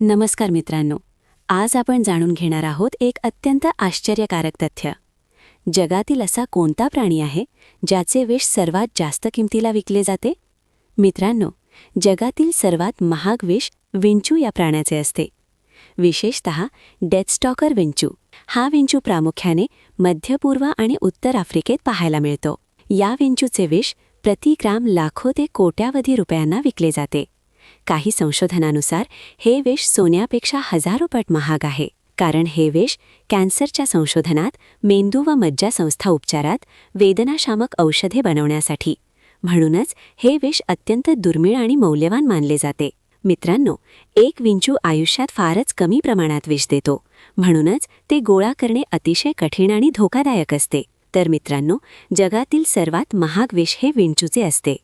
नमस्कार मित्रांनो आज आपण जाणून घेणार आहोत एक अत्यंत आश्चर्यकारक तथ्य. जगातील असा कोणता प्राणी आहे ज्याचे विष सर्वात जास्त किमतीला विकले जाते? मित्रांनो जगातील सर्वात महाग विष विंचू या प्राण्याचे असते. विशेषत डेथस्टॉकर विंचू. हा विंचू प्रामुख्याने मध्य पूर्व आणि उत्तर आफ्रिकेत पाहायला मिळतो. या विंचूचे विष प्रति ग्राम लाखो ते कोट्यावधी रुपयांना विकले जाते. काही संशोधनानुसार हे विष सोन्यापेक्षा हजारो पट महाग आहे कारण हे विष कॅन्सरच्या संशोधनात मेंदू व मज्जासंस्था उपचारात वेदनाशामक औषधे बनवण्यासाठी. म्हणूनच हे विष अत्यंत दुर्मिळ आणि मौल्यवान मानले जाते. मित्रांनो एक विंचू आयुष्यात फारच कमी प्रमाणात विष देतो. म्हणूनच ते गोळा करणे अतिशय कठीण आणि धोकादायक असते. तर मित्रांनो जगातील सर्वात महाग विष हे विंचूचे असते.